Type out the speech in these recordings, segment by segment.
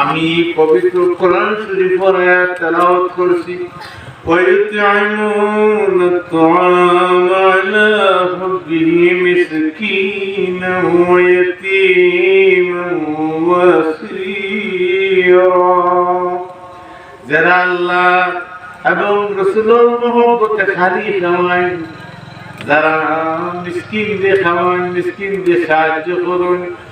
আমি পবিত্র কোরআন শরীফের আয়াত তেলাওয়াত করছি ويطعمون الطعام على حبه مسكينا ويتيما واسيرا যারা আল্লাহ এবং রসুলের মহব্বতে খালি খাওয়ায় যারা মিসকিনদের খাওয়ান মিসকিনদের সাহায্য করুন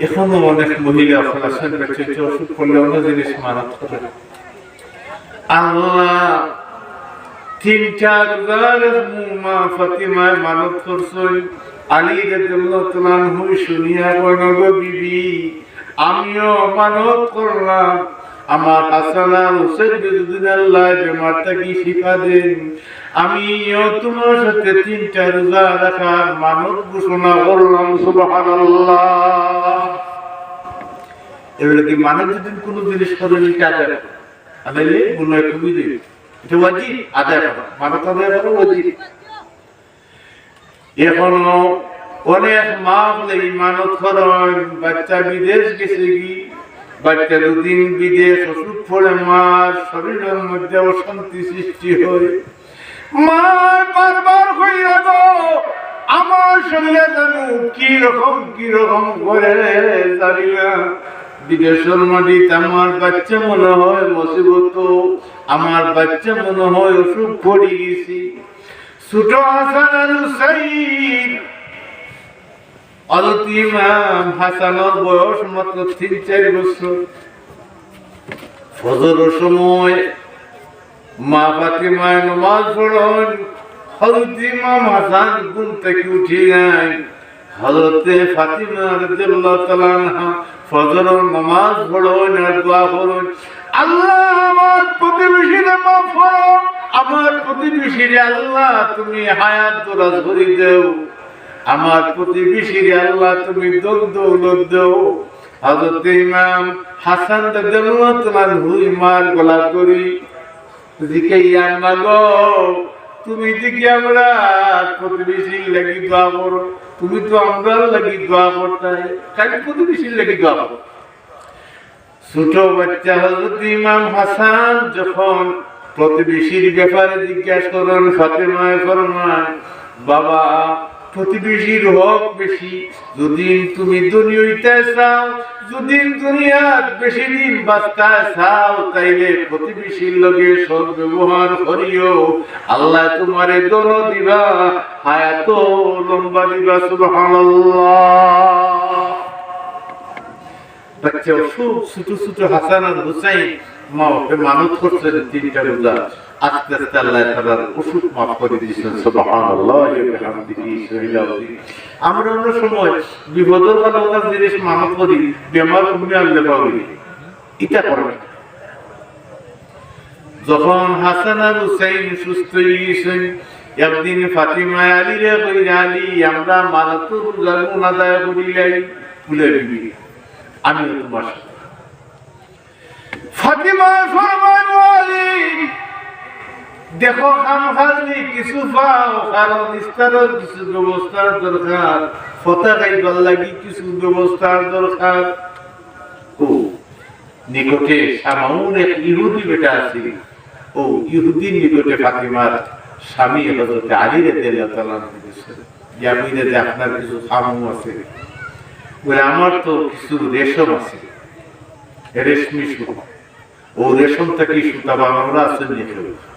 এখনও অনেক মহিলা করলে অন্য জিনিস আল্লাহ তিন চার ফাতিমায় মানত করছই আলী রাদিয়াল্লাহু হই শুনিয়া বিবি, আমিও মানত করলাম। আমার হাসানা হুসেন বিদুদ্দিন আল্লাহ বেমার থাকি শিফা দেন আমিও তোমার সাথে তিনটা রোজা রাখার মানত ঘোষণা করলাম, সুবহানাল্লাহ। এগুলো কি মানব যদি কোনো জিনিস করে নিতে আদায় করে আদাইলে গুণ একটু বুঝে এটা ওয়াজিব, আদায় করা। মানব আদায় করা ওয়াজিব। এখনও অনেক মা বলে মানত করেন বাচ্চা বিদেশ গেছে কি? বাচ্চা দুদিন বিদেশ, ওষুধ পড়ে মার, শরীরের মধ্যে অশান্তি সৃষ্টি হয়। মা বারবার হইয়া আমার কি রকম করে না মাটিতে আমার বাচ্চা মনে হয় আমার বাচ্চা মনে হয় অসুখ পড়ে গেছি। ছোট হাসান হাসানের বয়স মাত্র তিন চার বছর সময় মা ফাতিমায় নমাজ পড়ন। হযরত ইমাম হাসান ঘুম থেকে উঠে যায় হযরতে ফাতিমা রাদিয়াল্লাহু তাআলা আনহা ফজরের নামাজ পড়ন আর দোয়া করুন। আল্লাহ আমার প্রতিবেশীরে মাফ করো। আমার প্রতিবেশীরে আল্লাহ তুমি হায়াত দরাজ করে দেও। আমার প্রতিবেশীরে আল্লাহ তুমি দৌলত দেও। হযরত ইমাম হাসান রাদিয়াল্লাহু তাআলা হুই মার গলা করি। তুমি দিকে আমরা প্রতিবেশী লাগি দোয়া করো, তুমি তো আমরা লাগি দোয়া করতাই খালি প্রতিবেশী লাগি দোয়া করো। ছোট বাচ্চা হযরত ইমাম হাসান যখন প্রতিবেশীর ব্যাপারে জিজ্ঞাসা করেন ফাতেমায় ফরমায়, বাবা প্রতিবেশীর হক বেশি। যদি তুমি দুনিয়াতে চাও, যদি দুনিয়াত বেশি দিন বাঁচতে চাও, তাইলে প্রতিবেশীর লগে সৎ ব্যবহার করিও। আল্লাহ তোমারে দন দিবা, হায়াত লম্বা দিবা, সুবহানাল্লাহ। বাচ্চা ছোট ছোট হাসান আর হুসাইন মা ওকে মানত করছেন তিনটা রোজা। যখন হাসান আর সুস্থ হয়ে গেছেন একদিন ফাতিমা আলী রে আমরা মানত আমি ফাতিমা ফরমান দেখো খাম কিছু পাও, কারণ ইস্তারের কিছু ব্যবস্থার দরকার। ফতা লাগি কিছু ব্যবস্থার দরকার। ও, নিকটে সামাউন এক ইহুদি বেটা আছে। ও ইহুদি নিকটে ফাতিমার স্বামী হজরত আলী রাদিয়াল্লাহু তাআলা জামিনে যে আপনার কিছু খামু আছে। বলে, আমার তো কিছু রেশম আছে, রেশমি সুতা। ও রেশম থেকে সুতা বানানোর আছে নিয়ে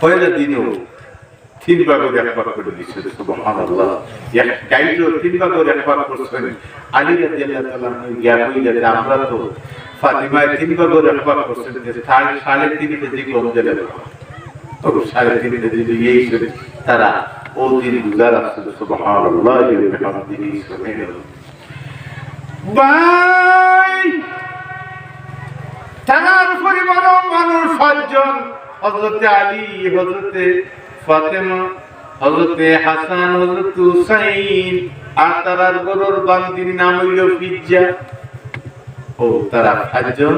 ফয়লা দিনও তিন ভাগের এক ভাগ করে দিচ্ছে সুবহানাল্লাহ। এক গাইডও তিন ভাগের এক ভাগ করছেন আলী জ্ঞান হয়ে যাবে আমরা তো ফাতিমায় তিন ভাগের এক ভাগ করছেন সাড়ে তিন কেজি কম তো সাড়ে তিন কেজি এই তারা ও দিন গুজার আসছিল বিহামদিহি সুবহানাল্লাহ। ভাই, তার মানুষ পাঁচজন হজরতে আলী হজরতে ফাতেমা হজরতে হাসান হজরত হুসাইন, আর তারার গরুর বান্দির নাম হইল পিজ্জা ও, তারা পাঁচজন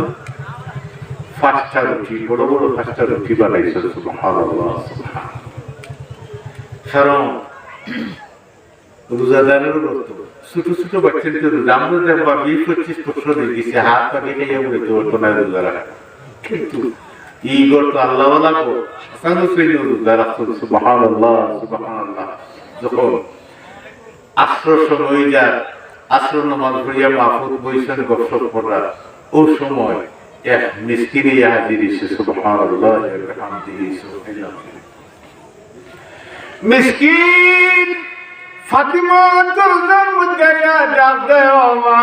পাঁচটা রুটি বড় বড় পাঁচটা রুটি বানাইছে কারণ রোজাদারের ছোট ছোট বাচ্চাদের রোজা দেখবা বিশ পঁচিশ বছর হাত তো না কিন্তু লাগবো সানু শ্রেণি রোজা রাখতো সুবহানাল্লাহ সুবহানাল্লাহ। যখন আশ্রয় সময় আশ্রয় নামাজ পড়িয়া মাহফুজ বৈশান গসব করা ও সময় এক মিসকিনে হাজির এসে সুবহানাল্লাহ, বিহামদিহি, সুবহানাল্লাহ। মিসকিন ফাতিমা দরজার মধ্যে ডাক মা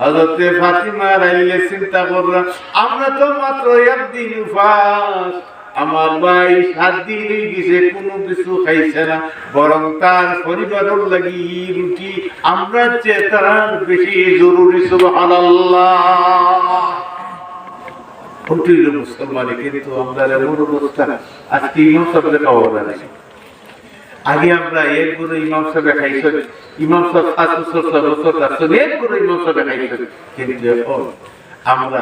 হজরতে ফাতিমা রাইলে চিন্তা করলাম, আমরা তো মাত্র একদিন উপাস। আমার ভাই সাত দিন হয়ে গেছে কোনো কিছু খাইছে না, বরং তার পরিবারের লাগি রুটি। আমরা চেয়ে বেশি জরুরি, সুবহানাল্লাহ। মুসলমানে কিন্তু আমরা আজকে ইমাম সাহেবের আগে আমরা এক করে ইমাম সাহেব খাইছেন ইমাম সাহেব পাঁচ বছর, ছয় বছর আসছেন এক করে ইমাম সাহেব খাইছেন কিন্তু এখন আমরা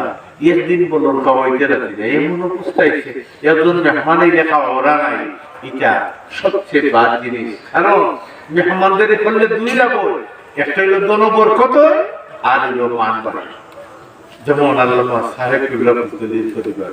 একদিন বলুন খাওয়াইতে রাখি না এমন অবস্থা এসে একজন মেহমান এলে খাওয়া ওরা নাই। এটা সবচেয়ে বাদ জিনিস। কারণ মেহমানদের করলে দুই লাভ। একটা হইল দনবর কত আর হইল মান বাড়ায় যেমন আল্লাহ সাহেব কিবলা মুস্তাদি পরিবার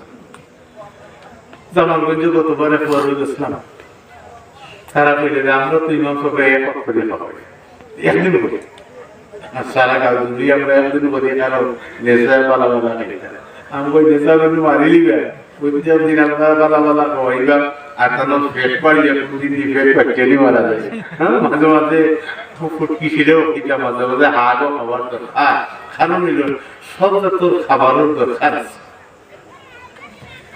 জামালগঞ্জে গতবারে ফুয়ার গেছিলাম তারা কইলে যে, আমরা তো ইমাম সবাই এক করে একদিন করে। সারা গাছ যদি আমরা একদিন করি, কারণ নেশায় বালা বালা খাই আমি কই নেশা আমি মারি লিবে? যে দিন আমরা বালা বালা খাওয়াইবা আর তার ফেট পাড়ি কোনদিন দিয়ে ফেট পাচ্ছেনি মারা যায়। হ্যাঁ মাঝে মাঝে ফুটকি মাঝে মাঝে হাড়ও খাবার দরকার। কারণ হইল সব তোর খাবারের দরকার আছে।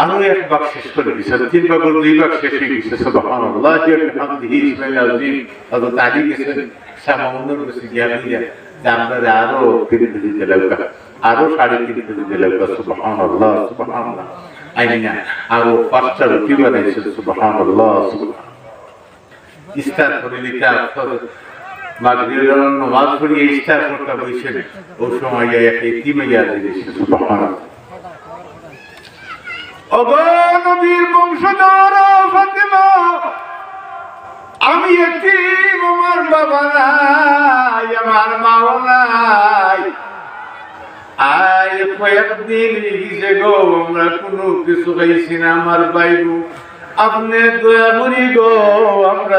আরও এক ভাগ শেষ করে দিছে তিন ভাগের দুই ভাগ শেষ হয়ে গেছে সুবহানাল্লাহ বিহামদিহি সুবহানাল্লাহ হযরত আলী গেছেন সামাউনের কাছে গিয়া গিয়া যে আমরা আরও তিন কেজি দিলাম আরও সাড়ে তিন কেজি দিলাম সুবহানাল্লাহ সুবহানাল্লাহ আইনা আরও পাঁচটা রুটি বানাইছে সুবহানাল্লাহ সুবহানাল্লাহ ইস্তার করে দিতে মাগরিবের নামাজ পড়িয়ে ইস্তার করতে বসেন ও সময় এক এতিমাইয়া দিয়েছে সুবহানাল্লাহ ওগো নবীর বংশধর ফাতেমা, আমি এতিম আমার বাবা নাই, আমার মাও নাই। আয় গো, আমরা কোনো কিছু খাইছি না আমার বাইবু আপনি গো, আমরা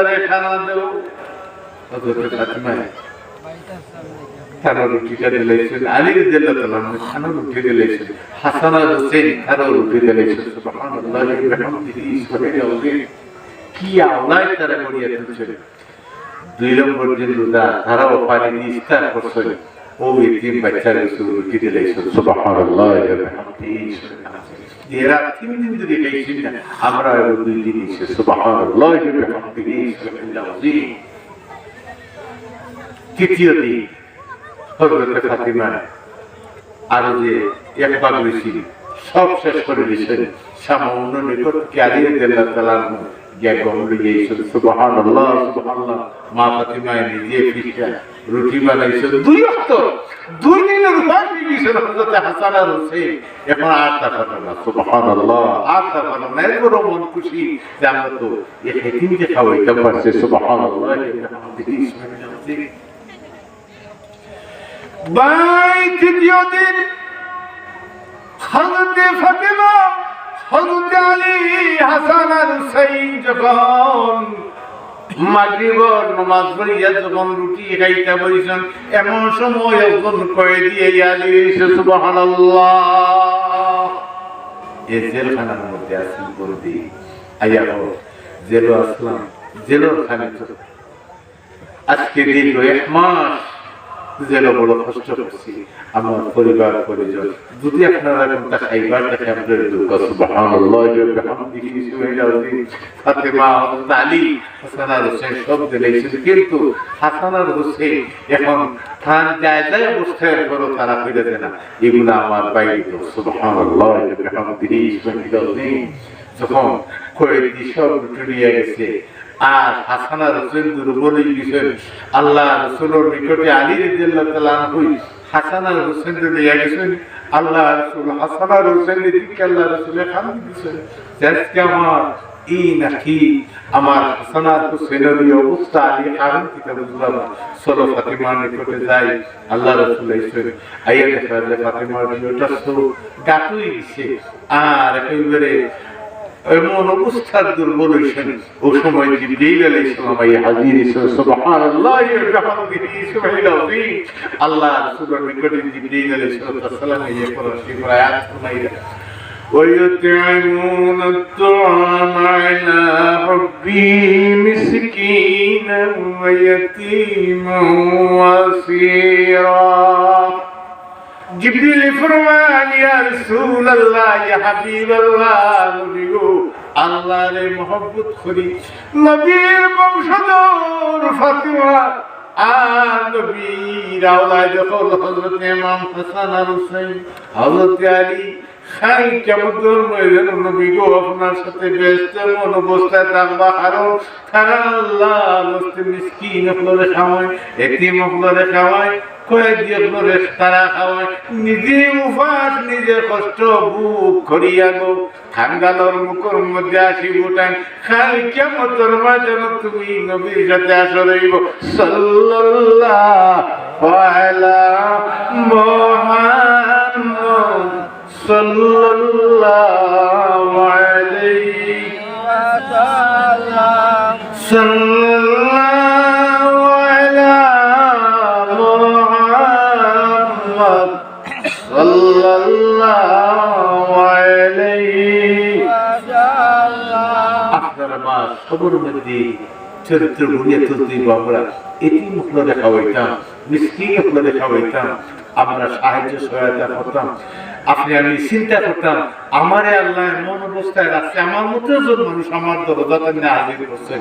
খানা রুটিটা দিলেছেন আলী রাদিয়াল্লাহু খানা রুটি দিলেছেন হাসান আর হুসেন খানা রুটি দিলেছেন সুবহানাল্লাহ বিহামদিহি সুবহানাল্লাহ কি আওলাদ তারা করিয়া তুলছেন দুই নম্বর দিন রোজা তারাও পানি দিয়ে ইফতার করছেন ও ইতিম বাচ্চার রুটি দিলেছেন সুবহানাল্লাহ বিহামদিহি এরা ওয়া বিহামদিহি সুবহানাল্লাহ তৃতীয় দিন হজরতে ফাতিমা আরও যে এক ভাগ বেশি, সব শেষ করে দিয়েছেন। সামান্য নিকট ক্যারিয়ে দিল্লা তালান গিয়া গমলে গিয়েছিল সুবহান আল্লাহ সুবহান মা ফাতিমা নিজে ফিসা রুটি বানাইছে দুই অক্ত দুই দিনের উপায় গিয়েছিল হজরতে হাসান আর হোসেন। এখন আটটা ফাটানা সুবহান আল্লাহ আটটা ফাটানা এরপরও মন খুশি আমরা তো খাওয়াইতে পারছি সুবহান তৃতীয় দিন হজরতে ফাতেমা, হজরতে আলী হাসান আর হুসাইন যখন মাগরিবর নামাজ পড়িয়া যখন রুটি খাইতে বইছেন এমন সময় একজন কয়ে দিয়ে আলী, এসে, সুবহানাল্লাহ। এ জেলখানার মধ্যে আসি বলদি আইয়া হো জেলো আসলাম আজকে দীর্ঘ এক মাস যেন বড় কষ্ট করছি। আমার পরিবার, পরিজন। যদি আপনারা কোনটা খাইবার দেখে আপনাদের দুঃখ সুবহানাল্লাহ ফাতেমা আলী হাসান আর হোসেন সব দিলেছেন কিন্তু হাসান আর হোসেন এখন যায় যায় অবস্থায় করো তারা ফিরে দেয় না। এগুলো আমার বাইরে সুবহানাল্লাহ যখন কয়েকটি সব টুরিয়ে গেছে আর হাসানা রসুল দুর্বল গেছেন আল্লাহ নিকটে আলী হই গেছেন, আল্লাহ রসুল দিকে আল্লাহ রসুলের খান দিয়েছেন আজকে আমার নাকি আমার হাসানা হুসেনের এই অবস্থা, আলী থেকে বুঝলাম চলো ফাতিমার নিকটে যাই, আল্লাহ রসুল এসেছেন আইয়া দেখা ফাতিমার তো গাতুই গেছে আর একেবারে এমন অবস্থার দুর্বল হয়েছেন ও সময় জিবরিল আলাইহিস সালাম আই হাজির হয়েছেন সুবহানাল্লাহ ওয়া বিহামদিহি সুবহানাল্লাহ আল্লাহ রাসূলের নিকটে জিবরিল আলাইহিস সালাম এই কোরআন শরীফ আয়াত শুনাইলেন ويطعمون الطعام على حبه مسكينا ويتيما واسيرا জিবরিল ফরমান, ইয়া রাসূলুল্লাহ, ইয়া হাবিবাল্লাহ নবী গো আল্লাহর মহব্বত করি। নবীর বংশধর ফাতিমা আর নবীর আওলাদ হল হযরত ইমাম হাসান আর হুসাইন। হযরত আলী খাই কেমন ধর্মের নবী গো, আপনার সাথে ব্যস্ত মন অবস্থায় থাকবা কারণ তারা আল্লাহ মুসলিম মিসকিন আপনারে খাওয়ায় এতিম আপনারে খাওয়ায় কয়েক দিয়ে তারা খাওয়ায়। নিজে উপাস নিজে কষ্ট বুক করিয়া গো। খাঙ্গালোর মুখর মধ্যে আসি উঠান খাল কেমন তোর যেন সাল্লাল্লাহু মা সবর মধ্যে চরিত্র গুণিয়ে তুলতে আমরা এটি মুখলো দেখা হইতাম, মিসকিন মুখলো দেখা হইতাম, আমরা সাহায্য সহায়তা করতাম। আপনি আমি চিন্তা করতাম, আমারে আল্লাহ এমন অবস্থায় রাখছে, আমার মতো একজন মানুষ আমার দরজাতে নিয়ে হাজির করছে।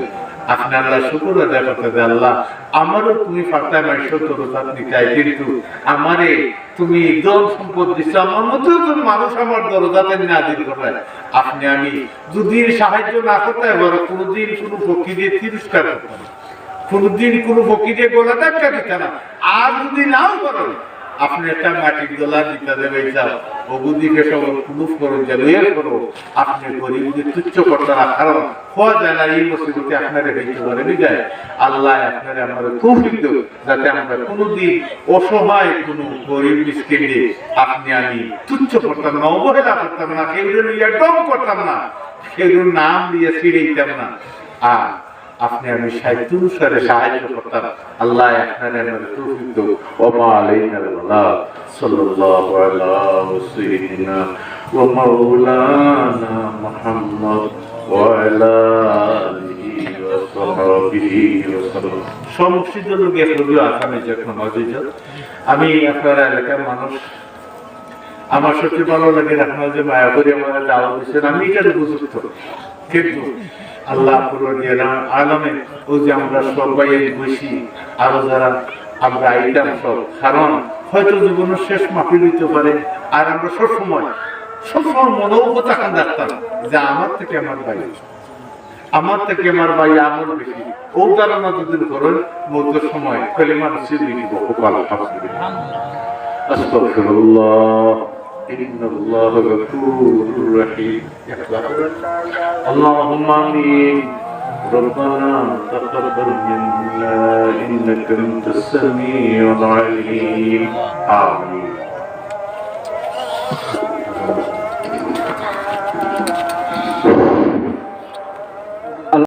আপনি আল্লাহ শুকুর আদায় করতে যে আল্লাহ, আমারও তুমি ফাঁকা মাইশো দরজাত নিতাই কিন্তু আমারে তুমি ধন সম্পদ দিচ্ছ, আমার মতো একজন মানুষ আমার দরজাতে নিয়ে হাজির করবে। আপনি আমি যদি সাহায্য না করতে পারো কোনোদিন কোনো দিয়ে তিরস্কার করতাম। কোনোদিন কোনো ফকিরে গোলা ধাক্কা দিতে না। আর যদি নাও করো আপনি একটা মাটির দোলা দিতে দেবে, যাও। অবুদিকে সব প্রুফ করুন যে লইয়া করো। আপনি গরিবদের তুচ্ছ করতে না, কারণ হওয়া যায় না, এই নি, যায়। আল্লাহ আপনারা দেব যাতে আমরা কোনোদিন অসহায় কোনো গরিব মিসকিনকে আপনি আমি তুচ্ছ করতাম না, অবহেলা করতাম না, কেউ করতাম না, কেউ নাম দিয়ে ছিঁড়ে না। আর আপনি আমি সাহিত্য অনুসারে সাহায্য করতাম। আল্লাহ আপনার সমস্ত হলো আসামে যখন আমি আপনার এলাকার মানুষ। আমার সত্যি ভালো লাগে আপনার যে মায়া আমার দাওয়া দিচ্ছেন আমি এটা বুঝতে কিন্তু আল্লাহ পুরনিয়া আলমে ও যে আমরা সবাই খুশি আরও যারা আমরা আইলাম সব, কারণ হয়তো জীবনের শেষ মাফি দিতে পারে, আর আমরা সবসময় সবসময় মনেও তাকান রাখতাম যে আমার থেকে আমার ভাই, আমার থেকে আমার ভাই আমার বেশি। ও তারা না যদি করেন মধ্য সময় কলেমার সিদ্ধি দিব আল্লাহ আস্তগফিরুল্লাহ। إن الله غفور رحيم. اللهم آمين. ربنا تقبل منا إنك أنت السميع العليم. آمين.